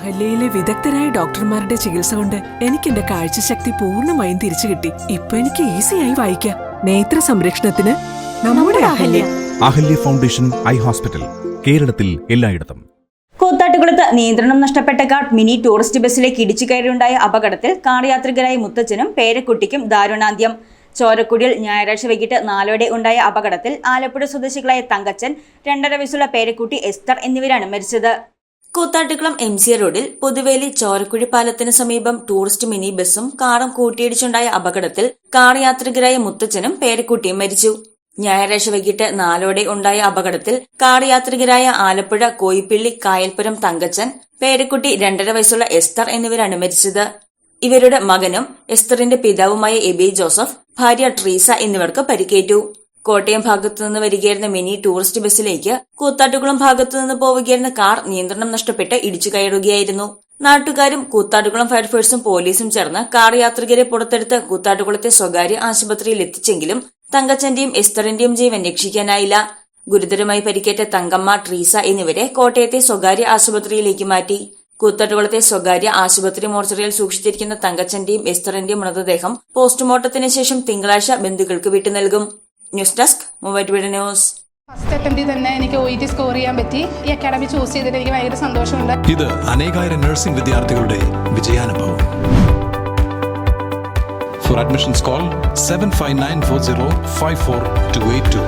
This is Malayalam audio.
അഹല്യയിലെ വിദഗ്ധരായ ഡോക്ടർമാരുടെ ചികിത്സ കൊണ്ട് എനിക്ക് എന്റെ കാഴ്ചശക്തി പൂർണമായും തിരിച്ചു കിട്ടി. ഇപ്പൊ എനിക്ക് ഈസിയായി വായിക്കാം. നേത്ര സംരക്ഷണത്തിന് നമ്മുടെ Ahalya. Ahalya foundation eye hospital കേരളത്തിൽ എല്ലായിടത്തും. കൂത്താട്ടുകുളത്ത് നിയന്ത്രണം നഷ്ടപ്പെട്ട കാർ മിനി ടൂറിസ്റ്റ് ബസ്സിലേക്ക് ഇടിച്ചു കയറിയുണ്ടായ അപകടത്തിൽ കാർ യാത്രികരായ മുത്തച്ഛനും പേരക്കുട്ടിക്കും ദാരുണാന്ത്യം. ചോരക്കുടിയിൽ ഞായറാഴ്ച വൈകിട്ട് നാലോടെ ഉണ്ടായ അപകടത്തിൽ ആലപ്പുഴ സ്വദേശികളായ തങ്കച്ചൻ രണ്ടര വയസ്സുള്ള പേരക്കുട്ടി എസ്തർ എന്നിവരാണ് മരിച്ചത്. കൂത്താട്ടുകുളം എം സി റോഡിൽ പുതുവേലി ചോരക്കുഴി പാലത്തിന് സമീപം ടൂറിസ്റ്റ് മിനി ബസ്സും കാറും കൂട്ടിയിടിച്ചുണ്ടായ അപകടത്തിൽ കാർ യാത്രികരായ മുത്തച്ഛനും പേരക്കുട്ടിയും മരിച്ചു. ഞായറാഴ്ച വൈകിട്ട് നാലോടെ ഉണ്ടായ അപകടത്തിൽ കാർ യാത്രികരായ ആലപ്പുഴ കോയിപ്പിള്ളി കായൽപുരം തങ്കച്ചൻ പേരക്കുട്ടി രണ്ടര വയസ്സുള്ള എസ്തർ എന്നിവരാണ് മരിച്ചത്. ഇവരുടെ മകനും എസ്തറിന്റെ പിതാവുമായ എബി ജോസഫ് ഭാര്യ ട്രീസ എന്നിവർക്ക് പരിക്കേറ്റു. കോട്ടയം ഭാഗത്തുനിന്ന് വരികയായിരുന്ന മിനി ടൂറിസ്റ്റ് ബസ്സിലേക്ക് കൂത്താട്ടുകുളം ഭാഗത്തുനിന്ന് പോവുകയായിരുന്ന കാർ നിയന്ത്രണം നഷ്ടപ്പെട്ട് ഇടിച്ചു കയറുകയായിരുന്നു. നാട്ടുകാരും കൂത്താട്ടുകുളം ഫയർഫോഴ്സും പോലീസും ചേർന്ന് കാർ യാത്രികരെ പുറത്തെടുത്ത് കൂത്താട്ടുകുളത്തെ സ്വകാര്യ ആശുപത്രിയിൽ എത്തിച്ചെങ്കിലും തങ്കച്ചന്റെയും എസ്തറിന്റെയും ജീവൻ രക്ഷിക്കാനായില്ല. ഗുരുതരമായി പരിക്കേറ്റ തങ്കമ്മ ട്രീസ എന്നിവരെ കോട്ടയത്തെ സ്വകാര്യ ആശുപത്രിയിലേക്ക് മാറ്റി. കൂത്തട്ടുകുളത്തെ സ്വകാര്യ ആശുപത്രി മോർച്ചറിയിൽ സൂക്ഷിച്ചിരിക്കുന്ന തങ്കച്ചന്റെയും എസ്തറിന്റെയും മൃതദേഹം പോസ്റ്റ്മോർട്ടത്തിന് ശേഷം തിങ്കളാഴ്ച ബന്ധുക്കൾക്ക് വിട്ടു നൽകും ന്യൂസ് ഡെസ്ക് മൂവറ്റ് ന്യൂസ്. ഫസ്റ്റ് അറ്റംപ്റ്റിൽ തന്നെ എനിക്ക് ഒ ടി സ്കോർ ചെയ്യാൻ പറ്റി. ഈ അക്കാഡമി ചൂസ് ചെയ്തിട്ട് എനിക്ക് ഭയങ്കര സന്തോഷമുണ്ട്. ഇത് അനേകായിരം നഴ്സിംഗ് വിദ്യാർത്ഥികളുടെ വിജയാനുഭവം. For admissions call seven five nine four zero five four two eight two